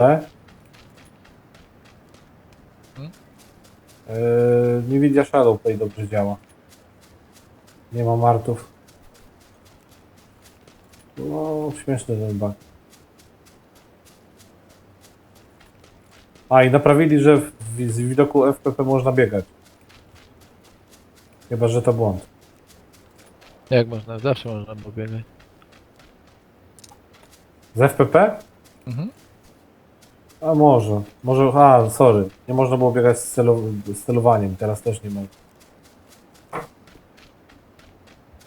E? Hmm? Yy, Nvidia Shadow tutaj dobrze działa. Nie ma martów. No, śmieszny ten bug. A i naprawili, że w, w, z widoku FPP można biegać. Chyba, że to błąd. Jak można? Zawsze można pobiegać. Z FPP? Mhm. A może. Może. A, sorry. Nie można było biegać z, celu, z celowaniem. Teraz też nie ma.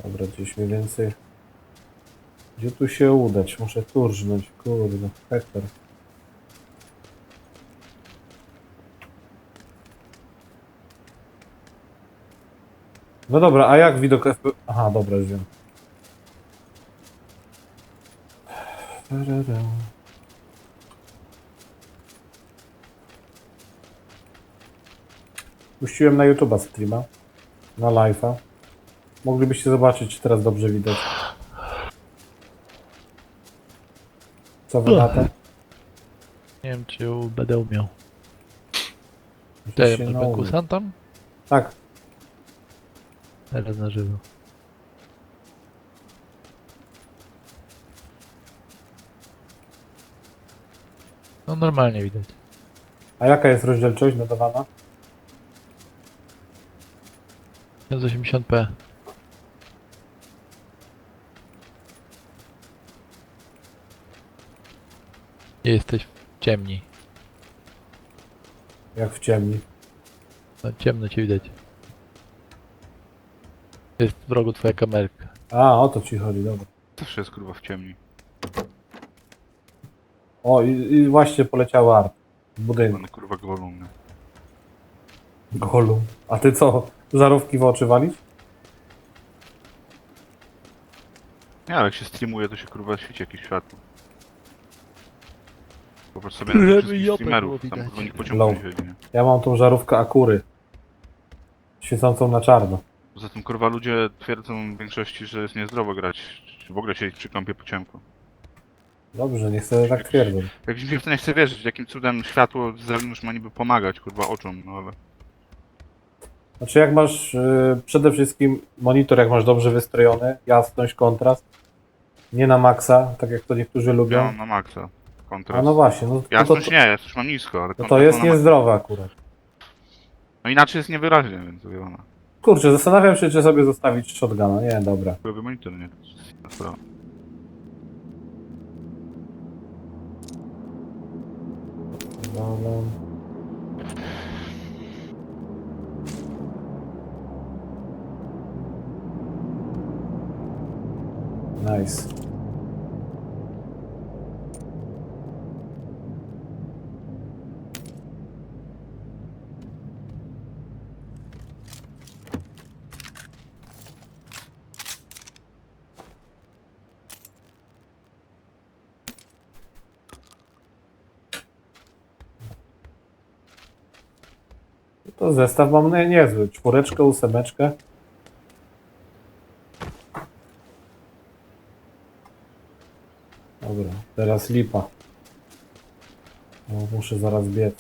Dobra, gdzieś mniej więcej. Gdzie tu się udać? Muszę tu rżnąć. Kurde. Hektar. No dobra, a jak widok FP... Aha, dobra, już wiem. Puściłem na YouTube'a streama. Na live'a. Moglibyście zobaczyć, czy teraz dobrze widać. Co wy na to? Nie wiem, czy ją będę umiał. Muszę Ty, się masz nauczyć. Bekusan tam? Tak, Teraz na żywo. No normalnie widać. a jaka jest rozdzielczość nadawana? 1080p. Jesteś w ciemni. Jak w ciemni. No, ciemno cię widać. Jest w rogu twoja kamerka. A, o to ci chodzi, dobra. Zawsze jest kurwa w ciemni. O, i, i właśnie poleciał art. W budynku. One kurwa nie? Golum. A ty co? Żarówki w oczy walisz? Nie, ale jak się streamuje, to się kurwa świeci jakieś światło. Popatrz sobie na tych Żeby wszystkich jopę streamerów, tam widać. kurwa nikt pociągu nie siedzi, nie? Ja mam tą żarówkę Akury. Świecącą na czarno. Poza tym kurwa ludzie twierdzą w większości, że jest niezdrowo grać, czy w ogóle siedzieć przy kąpie po ciemku. Dobrze, niech sobie tak twierdzą. Jak mi w to nie chce wierzyć, jakim cudem światło z zewnątrz ma niby pomagać kurwa oczom, no ale... Znaczy jak masz y, przede wszystkim monitor, jak masz dobrze wystrojony, jasność, kontrast, nie na maksa, tak jak to niektórzy Ja lubią. mam na maksa kontrast. A no właśnie, no to, to, Jasność to, nie, jasność mam nisko, ale no kontrast to jest mam na maksa. niezdrowe akurat. No inaczej jest niewyraźnie, więc wyjona. Kurczę, zastanawiam się, czy sobie zostawić shotguna. Nie, dobra. Byłby monitor, nie? To jest inna sprawa. Dobra. Nice. To zestaw mam nie, niezły. Czwóreczkę, ósemeczkę. Dobra, teraz lipa. O, muszę zaraz biec.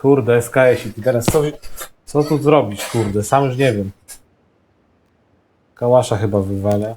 Kurde, SKS i teraz co, co tu zrobić, kurde, sam już nie wiem. Kałasza chyba wywalę.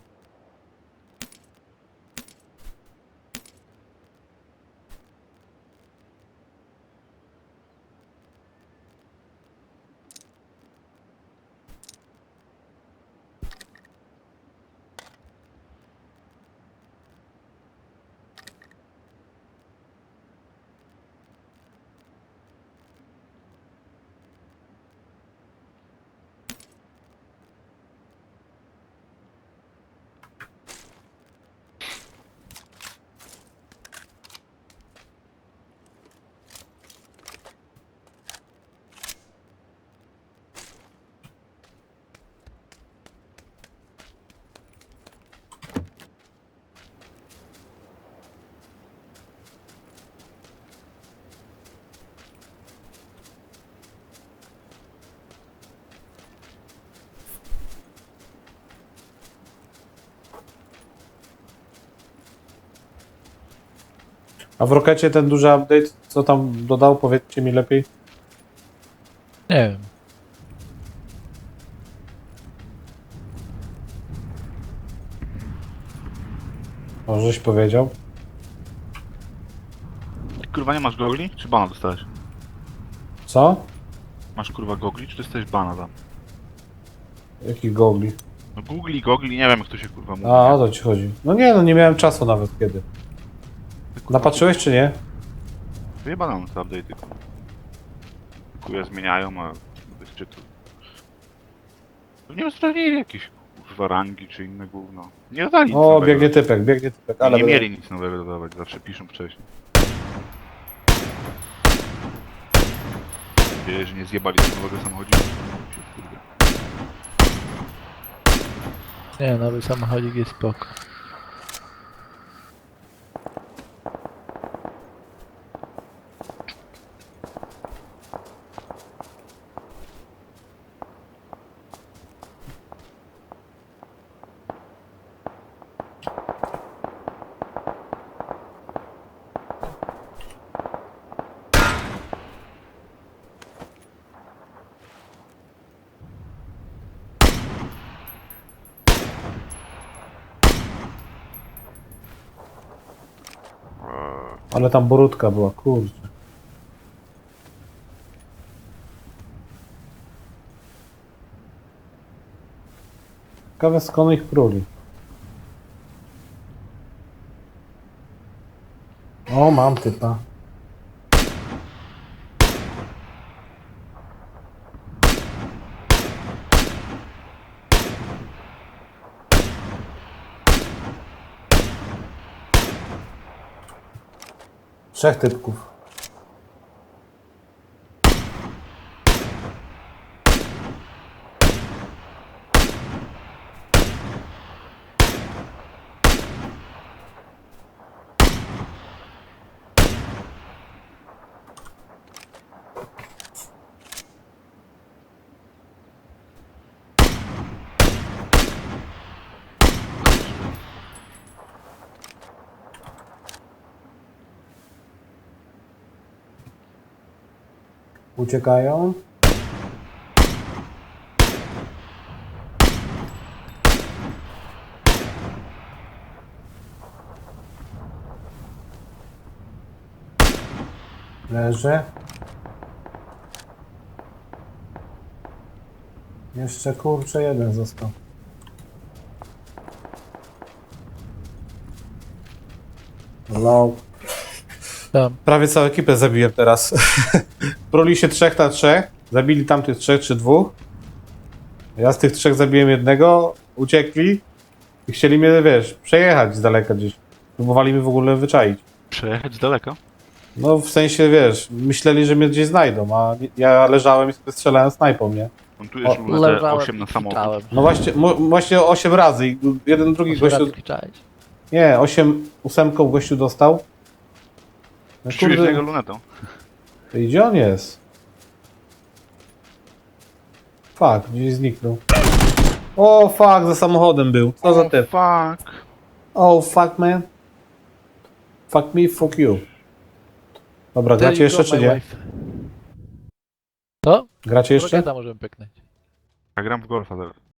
A w Rokecie ten duży update, co tam dodał, powiedzcie mi lepiej. Nie wiem. Możeś powiedział. Kurwa, nie masz gogli? Czy bana dostałeś? Co? Masz kurwa gogli, czy dostałeś bana tam? Jakich gogli? No googli, gogli, nie wiem jak to się kurwa mówi. A, o to ci chodzi. No nie, no nie miałem czasu nawet kiedy. Napatrzyłeś czy nie? Wyjebane mam te update'y. Kuje zmieniają, a bez szczytu. Pewnie sprawdzili jakieś kurwa rangi czy inne gówno. Nie dodali nic O, nowego. biegnie typek, biegnie typek, ale... nie mieli nic nowego dodawać, zawsze piszą wcześniej. Nadzieję, że nie zjebali tego nowego samochodu. Się wkurwię. Nie, nowy samochodzik jest spoko. Ale tam borutka była, kurczę. Ciekawe skąd ich pruli. O, mam typa. Trzech typków. Uciekają. Leży. Jeszcze kurczę jeden został. Low. Prawie całą ekipę zabiłem teraz. Proli się trzech na trzech. Zabili tamtych trzech czy dwóch. Ja z tych trzech zabiłem jednego, uciekli i chcieli mnie, wiesz, przejechać z daleka gdzieś. Próbowali mnie w ogóle wyczaić. Przejechać z daleka? No w sensie, wiesz, myśleli, że mnie gdzieś znajdą, a ja leżałem i sobie strzelałem snajpą, nie? Montujesz O, lunetę Leżałem 8 na i samochód. krzyczałem. No właśnie, mo- właśnie 8 razy i jeden drugi Osiem gościu... krzyczałeś. Nie, 8, ósemką gościu dostał. No Rzuciłeś kurde, niego lunetą. To gdzie on jest? Fuck, gdzieś zniknął. O, fuck, za samochodem był. Co za O, typ? fuck. Oh, fuck, man. Fuck me, fuck you. Dobra, There gracie you jeszcze go, czy my nie? wife. Co? Gracie jeszcze? Roketa możemy pyknąć. Ja gram w golfa teraz.